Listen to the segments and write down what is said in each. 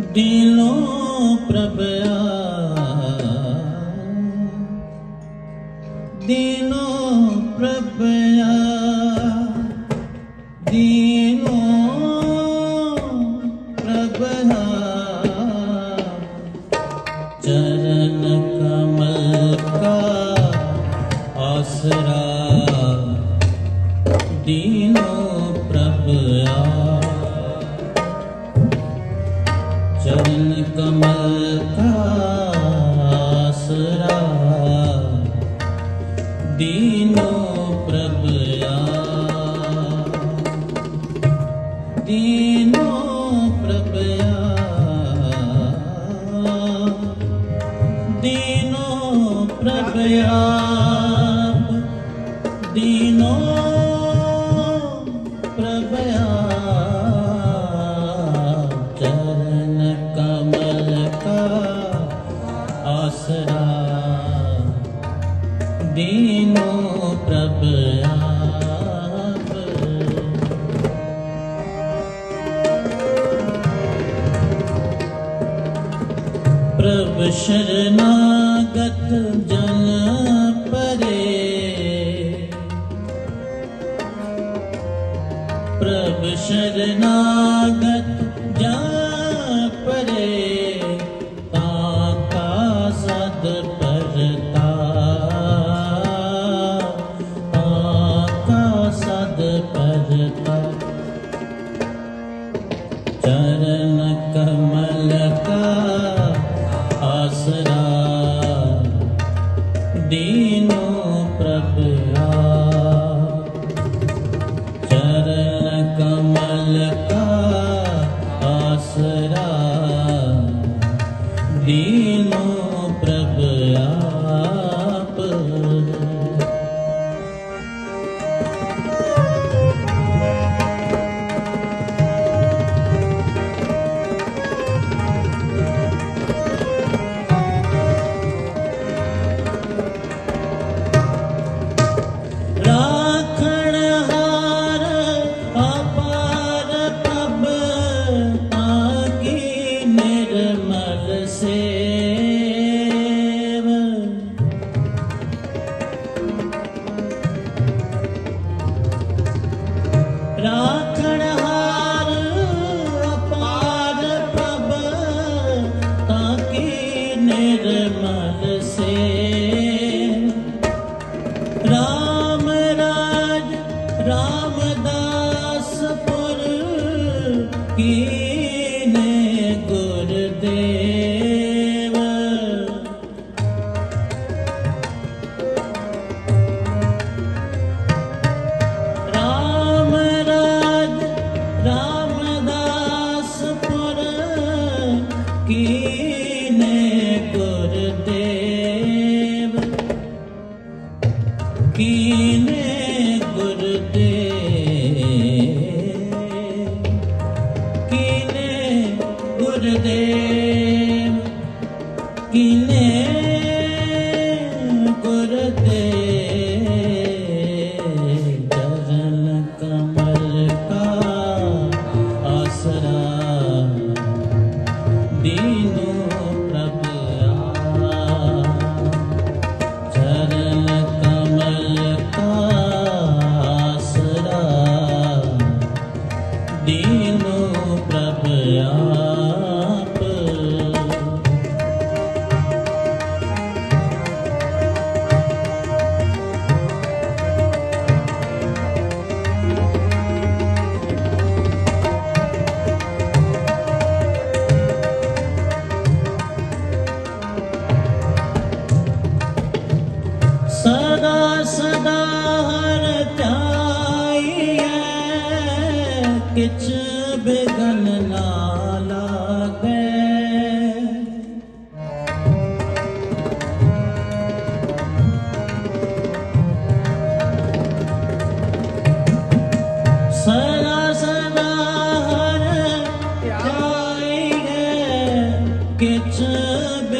ਦਿਲੋਂ ਪ੍ਰਭਿਆ ਦੀਨੋ ਪ੍ਰਭਿਆ ਦੀਨੋ ਪ੍ਰਭਆ ਚਰਨ ਕਮਲ ਕਾ ਆਸਰਾ। ਦਿਲੋਂ ਪ੍ਰਭਆ ਕਮਲ ਕਾ ਆਸਰਾ ਦੀਨੋ ਪ੍ਰਭਆ ਦੀਨੋ ਪ੍ਰਭਆ ਦੀਨੋ ਪ੍ਰਭਆ ਦੀਨੋ दीनो प्रभार प्रभु शरणागत जन परे। प्रभु शरणागत ਚਰਨ ਕਮਲ ਕਾ ਆਸਰਾ ਕੀਨੇ ਗੁਰਦੇਵ ਕੀਨੇ ਗੁਰਦੇਵ ਕੀਨੇ ਗੁਰਦੇਵ ਕੀਨੇ ਆਪ। ਸਦਾ ਸਦਾ ਹਰ ਚਾਈਐ ਕਿਛ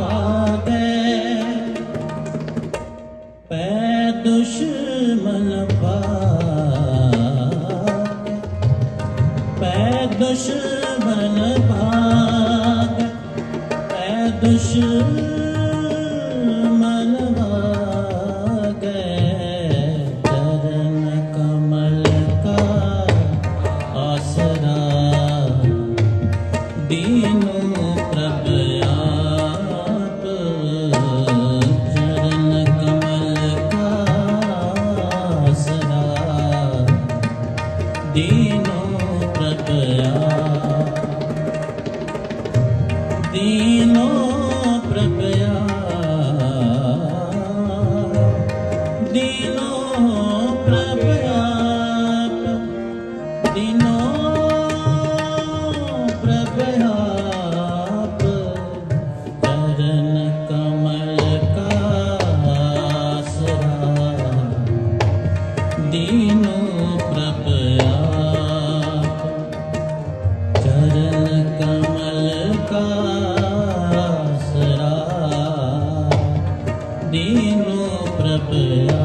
ਨਾ ਲਾਗੈ ਨਾਨਕ ਨਾਮ ਸਲਾਹੀਏ ਬੈ ਦੁਸ਼ਮਨ दीनो प्रभ आप दीनो प्रभ आप दीनो दीनो प्रभया।